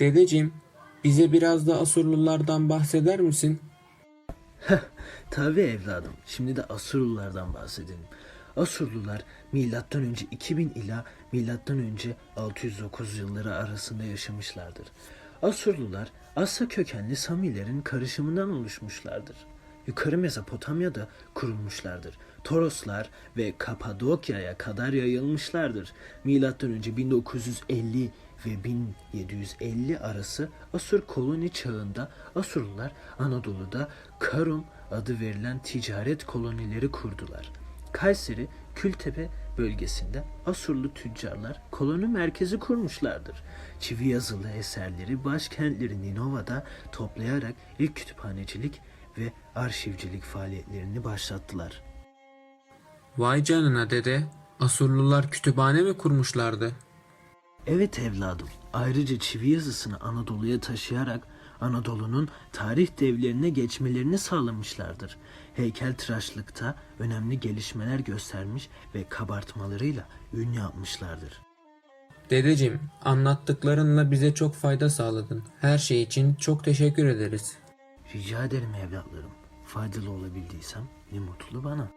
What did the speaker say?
Dedeciğim, bize biraz da Asurlulardan bahseder misin? Tabii evladım. Şimdi de Asurlulardan bahsedelim. Asurlular milattan önce 2000 ila milattan önce 609 yılları arasında yaşamışlardır. Asurlular Asya kökenli Samilerin karışımından oluşmuşlardır. Yukarı Mezopotamya'da kurulmuşlardır. Toroslar ve Kapadokya'ya kadar yayılmışlardır. Milattan önce 1950 ve 1750 arası Asur koloni çağında Asurlular Anadolu'da Karum adı verilen ticaret kolonileri kurdular. Kayseri, Kültepe bölgesinde Asurlu tüccarlar koloni merkezi kurmuşlardır. Çivi yazılı eserleri başkentleri Ninova'da toplayarak ilk kütüphanecilik ve arşivcilik faaliyetlerini başlattılar. Vay canına dede, Asurlular kütüphane mi kurmuşlardı? Evet evladım. Ayrıca çivi yazısını Anadolu'ya taşıyarak Anadolu'nun tarih devlerine geçmelerini sağlamışlardır. Heykeltıraşlıkta önemli gelişmeler göstermiş ve kabartmalarıyla ün yapmışlardır. Dedeciğim, anlattıklarınla bize çok fayda sağladın. Her şey için çok teşekkür ederiz. Rica ederim evlatlarım. Faydalı olabildiysem ne mutlu bana.